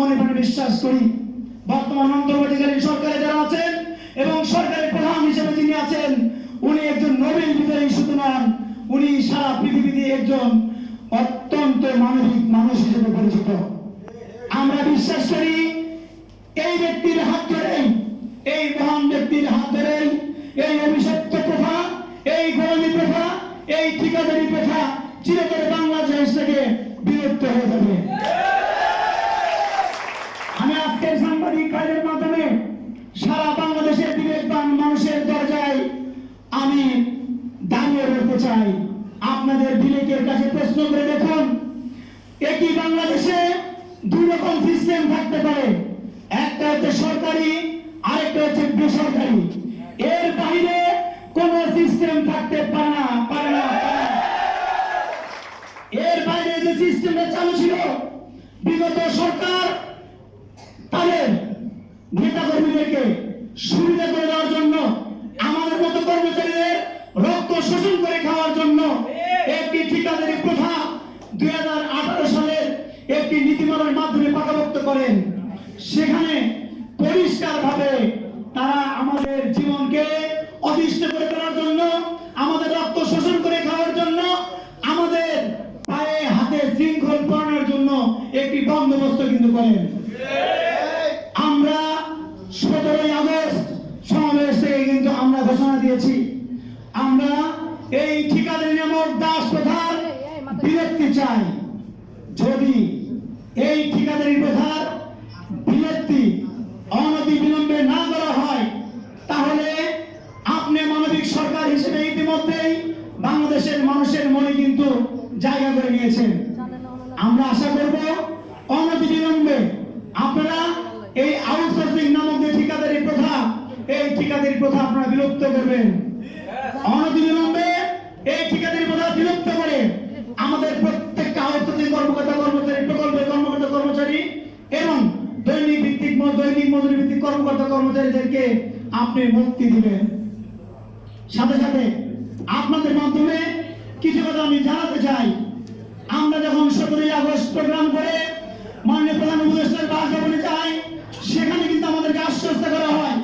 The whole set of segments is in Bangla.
মনে প্রাণে বিশ্বাস করি। বর্তমান অন্তর্বর্তীকালীন সরকারে যারা আছেন এবং সরকারের প্রধান হিসেবে যিনি আছেন, উনি একজন নোবেল বিজয়ী শুধু নন উনি সারা পৃথিবীতে একজন অত্যন্ত মানবিক মানুষ হিসেবে পরিচিত। আমরা বিশ্বাস করি, এই ব্যক্তির হাত ধরেই, এই মহান ব্যক্তির হাত ধরেই, এই অভিশপ্ত প্রথা, এই গোলামী প্রথা, এই ঠিকাদারি প্রথা চিরতরে বাংলাদেশ থেকে বিলুপ্ত হয়ে যাবে। চাই আপনাদের বিবেকের কাছে প্রশ্ন করে দেখুন, একই বাংলাদেশে দুই রকম সিস্টেম থাকতে পারে একটা হচ্ছে সরকারি, আরেকটা হচ্ছে বেসরকারি এর বাইরে কোন সিস্টেম থাকতে পারে না পারে না। এর বাইরে যে সিস্টেমটা চালু ছিল, বিগত সরকার তাদের নেতা কর্মীদেরকে সুবিধা করে দেওয়ার জন্য আমাদের মতো কর্মচারীদের রক্ত শোষণ করে খাওয়ার জন্য একটি ঠিকাদারি প্রথা দুই সালের একটি নীতিমালার মাধ্যমে পাকাভুক্ত করেন। সেখানে পরিষ্কার ভাবে তারা আমাদের জীবনকে অতিষ্ঠ করে তোলার জন্য, আমাদের রক্ত শোষণ করে খাওয়ার জন্য, আমাদের পায়ে হাতে শৃঙ্খল পড়ানোর জন্য একটি বন্দোবস্ত কিন্তু করেন। আমরা সতেরোই আগস্ট সমাবেশ থেকে কিন্তু আমরা ঘোষণা দিয়েছি। চাই। যদি এই ঠিকাদারি প্রথার বিরক্তি, অনতি বিলম্বে না করা হয়, তাহলে আপনি মানবিক সরকার হিসেবে ইতিমধ্যেই বাংলাদেশের মানুষের মনে কিন্তু জায়গা করে নিয়েছেন। আমরা আশা করব অনতি বিলম্বে আপনারা এই আউটসোর্সিং নামক যে ঠিকাদারি প্রথা, এই ঠিকাদারি প্রথা আপনারা বিলুপ্ত করবেন। অনতি বিলম্বে এই ঠিকাদারি প্রথা বিলুপ্ত করে আমাদের প্রত্যেকটা আউটসোর্সিং কর্মকর্তা, কর্মচারী, প্রকল্পের কর্মকর্তা, কর্মচারী এবং দৈনিক ভিত্তিক দৈনিক মজুরি ভিত্তিক কর্মকর্তা, কর্মচারীদেরকে আপনি মুক্তি দিবেন। সাথে সাথে আপনাদের মাধ্যমে কিছু কথা আমি জানাতে চাই। আমরা যখন সতেরোই আগস্ট প্রোগ্রাম করে মাননীয় প্রধান উপদেষ্টার বাসভবনে যাই, সেখানে কিন্তু আমাদেরকে আশ্বস্ত করা হয়,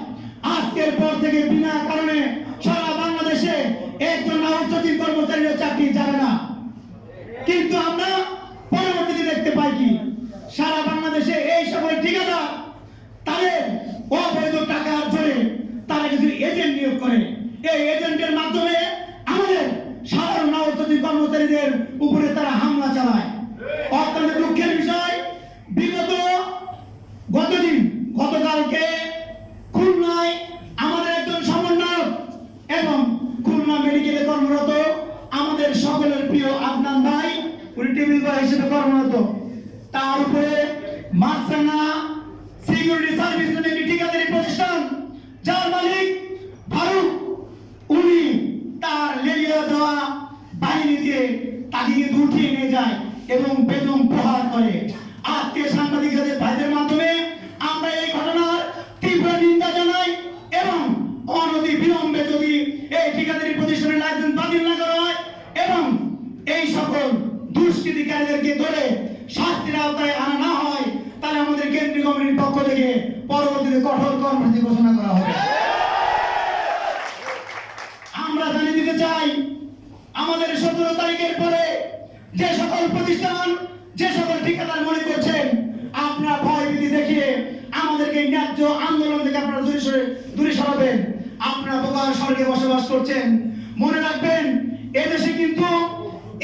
আজকের পর থেকে বিনা কারণে সারা বাংলাদেশে একজন আউটসোর্সিং কর্মচারীর চাকরি যাবে না। কিন্তু আমরা পরবর্তীতে দেখতে পাই কি? সারা বাংলাদেশে এই সকল ঠিকাদার তাদের অবৈধ টাকার জোরে তারা কিছু এজেন্ট নিয়োগ করে। এই এজেন্টের মাধ্যমে আমাদের সাধারণ আউটসোর্সিং কর্মচারীদের উপরে তারা হামলা চালায়। অত্যন্ত দুঃখের বিষয়, বিগত গতদিন, গতকালকে খুলনায় আমাদের একজন সমন্বয়ক এবং খুলনা মেডিকেলে কর্মরত আমাদের সকলের প্রিয় তার উপরে সিকিউরিটি সার্ভিস ঠিকাদারি ফারুক। উনি তার দেওয়া নিয়ে যায় এবং বেদম প্রহার করে। আজকে সাংবাদিকদের ভাইদের মাধ্যমে দুষ্কৃতিকারীদেরকে ধরে শাস্তির আওতায় আনা না হয়, তাহলে আমাদের কেন্দ্রীয় কমিটির পক্ষ থেকে পরবর্তীতে কঠোর কর্মসূচি ঘোষণা করা হবে। আমরা জানিয়ে দিতে চাই, আমাদের সতেরো তারিখের পরে যে সকল প্রতিষ্ঠান, যে সকল ঠিকাদার মনে করছেন, আপনারা ভয় ভীতি দেখিয়ে আমাদেরকে ন্যায্য আন্দোলন থেকে আপনারা দূরে সরে, দূরে সরাবেন। আপনারা বোকার স্বর্গে বসবাস করছেন। মনে রাখবেন, এদেশে কিন্তু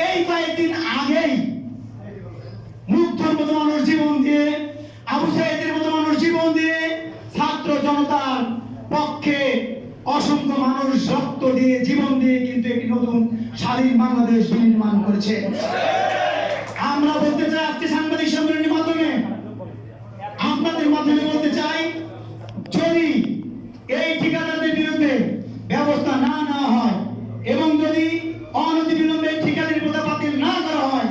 এই কয়েকদিন আগেই মুগ্ধর মতো মানুষ জীবন দিয়ে, আবু মতো মানুষ জীবন দিয়ে ছাত্র জনতার পক্ষে অসংখ্য মানুষ রক্ত দিয়ে জীবন দিয়ে কিন্তু একটি নতুন স্বাধীন বাংলাদেশ নির্মাণ করেছে। আমরা বলতে চাই, আজকে সাংবাদিক সম্মেলনের মাধ্যমে আপনাদের মাধ্যমে বলতে চাই যদি এই ঠিকাদারদের বিরুদ্ধে ব্যবস্থা না নেওয়া হয় এবং যদি অনতি বিলম্বে ঠিকাদারি প্রথা বাতিল না করা হয়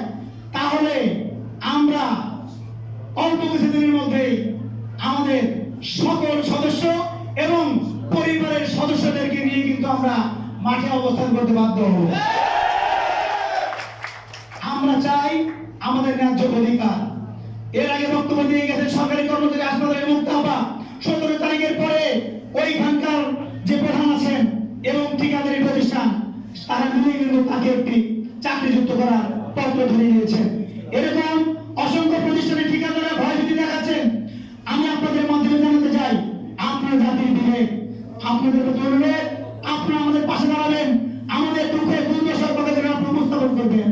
তাহলে আমরা অল্প কিছুদিনের মধ্যেই আমাদের সকল সদস্য এবং পরিবারের সদস্যদেরকে নিয়ে কিন্তু আমরা মাঠে অবস্থান করতে বাধ্য হব। আমরা চাই আমাদের ন্যায্য অধিকার। এর আগে বক্তব্য দিয়ে গেছেন সরকারি কর্মচারী হাসপাতালের মুক্ত হবা সতেরো তারিখের পরে ওইখানকার যে প্রধান আছেন এবং ঠিকাদারি প্রতিষ্ঠান, তারা মিলে কিন্তু তাকে একটি চাকরিযুক্ত করার পত্র ধরে নিয়েছেন এরকম অসংখ্য প্রতিষ্ঠানের ঠিকাদাররা ভয়ভীতি দেখাচ্ছেন আমি আপনাদের মাধ্যমে জানাতে চাই আপনার জাতির দিনে আপনাদের প্রতি আপনি আমাদের পাশে দাঁড়াবেন। আমাদের দুঃখে দুর্দশার কথা যেন আপনি উপস্থাপন করবেন।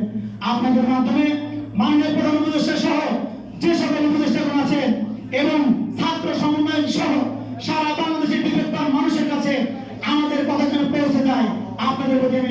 আপনাদের মাধ্যমে মাননীয় প্রধান সহ যে সকল উপদেষ্টাগণ আছে এবং ছাত্র সমন্বয় সহ সারা বাংলাদেশের বিবেকবান মানুষের কাছে আমাদের কথা যেন পৌঁছে যায়, আপনাদের প্রতি আমি